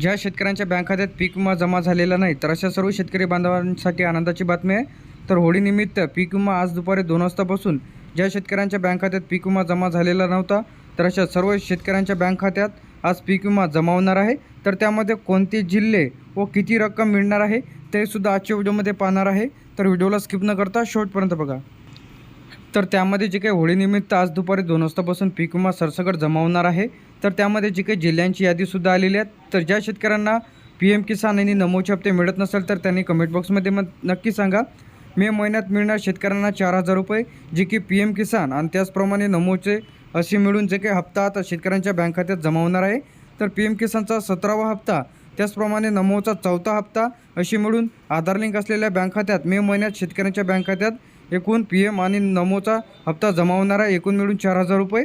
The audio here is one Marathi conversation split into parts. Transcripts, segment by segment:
ज्या शेतकऱ्यांच्या बँक खात्यात पीक विमा जमा झालेला नाही तर अशा सर्व शेतकरी बांधवांसाठी आनंदाची बातमी आहे. तर होळीनिमित्त पीक विमा आज दुपारी दोन वाजतापासून ज्या शेतकऱ्यांच्या बँक खात्यात पीक विमा जमा झालेला नव्हता तर अशा सर्व शेतकऱ्यांच्या बँक खात्यात आज पीक विमा जमा होणार आहे. तर त्यामध्ये कोणते जिल्हे व किती रक्कम मिळणार आहे ते सुद्धा आजच्या व्हिडिओमध्ये पाहणार आहे. तर व्हिडिओला स्किप न करता शेवटपर्यंत बघा. तर त्यामध्ये जे काही होळीनिमित्त आज दुपारी दोन वाजतापासून पीक विमा सरसकट जमा होणार आहे. तर त्यामध्ये जी काही जिल्ह्यांची यादीसुद्धा आलेली आहे तर ज्या शेतकऱ्यांना पी एम किसान आणि नमोचे हप्ते मिळत नसेल तर त्यांनी कमेंट बॉक्समध्ये मग नक्की सांगा. मे महिन्यात मिळणार शेतकऱ्यांना चार हजार रुपये जे की पी एम किसान आणि त्याचप्रमाणे नमोचे असे मिळून जे काही हप्ता आता शेतकऱ्यांच्या बँक खात्यात जमा होणार आहे. तर पी एम किसानचा सतरावा हप्ता त्याचप्रमाणे नमोचा चौथा हप्ता अशी मिळून आधार लिंक असलेल्या बँक खात्यात मे महिन्यात शेतकऱ्यांच्या बँक खात्यात एकूण पी एम आणि नमोचा हप्ता जमा होणारा एकूण मिळून चार हजार रुपये.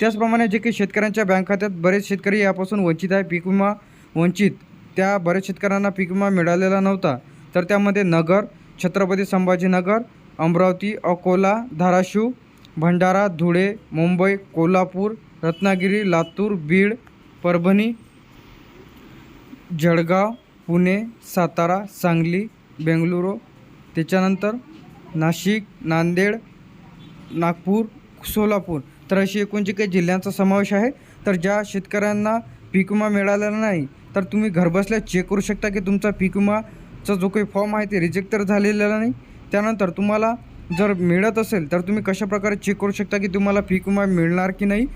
त्याचप्रमाणे जे काही शेतकऱ्यांच्या बँक खात्यात बरेच शेतकरी यापासून वंचित आहे पीक विमा वंचित. त्या बऱ्याच शेतकऱ्यांना पीक विमा मिळालेला नव्हता. तर त्यामध्ये नगर छत्रपती संभाजीनगर अमरावती अकोला धाराशिव भंडारा धुळे मुंबई कोल्हापूर रत्नागिरी लातूर बीड परभणी जळगाव पुणे सातारा सांगली बेंगलुरू. त्याच्यानंतर नाशिक नांदेड नागपूर सोलापूर. तर अशी एकोणची काही जिल्ह्यांचा समावेश आहे. तर ज्या शेतकऱ्यांना पीक विमा मिळालेला नाही तर तुम्ही घरबसल्या चेक करू शकता की तुमचा पीक विमाचा जो काही फॉर्म आहे ते रिजेक्ट तर झालेला नाही. त्यानंतर तुम्हाला जर मिळत असेल तर तुम्ही कशाप्रकारे चेक करू शकता की तुम्हाला पीक विमा मिळणार की नाही?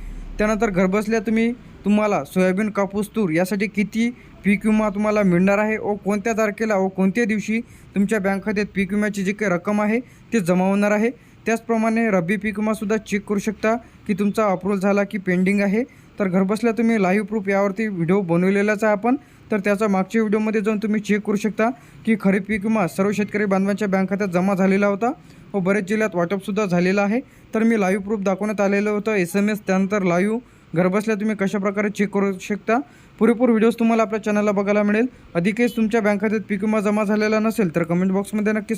त्यानंतर घरबसल्या तुम्ही तुम्हाला सोयाबीन कापूस तूर यासाठी किती पीक विमा तुम्हाला मिळणार आहे व कोणत्या तारखेला व कोणत्या दिवशी तुमच्या बँक खात्यात पीक विम्याची जी काही रक्कम आहे ते जमा होणार आहे? त्याचप्रमाणे रब्बी पीक विमासुद्धा चेक करू शकता की तुमचा अप्रूव्हल झाला की पेंडिंग आहे. तर घरबसल्या तुम्ही लाईव्ह प्रूफ यावरती व्हिडिओ बनवलेलाच आहे आपण. तर त्याचा मागच्या व्हिडिओमध्ये जाऊन तुम्ही चेक करू शकता की खरीप पीक विमा सर्व शेतकरी बांधवांच्या बँक खात्यात जमा झालेला होता. व बरेच जिल्ह्यात वाटपसुद्धा झालेलं आहे. तर मी लाईव्ह प्रूफ दाखवण्यात आलेलं होतं. एस एम एस त्यानंतर लाईव्ह घरबसल्या तुम्ही कशाप्रकारे चेक करू शकता? पुरेपूर व्हिडिओज तुम्हाला आपल्या चॅनलला बघायला मिळेल. अधिकच तुमच्या बँक खात्यात पीक विमा जमा झालेला नसेल तर कमेंट बॉक्समध्ये नक्की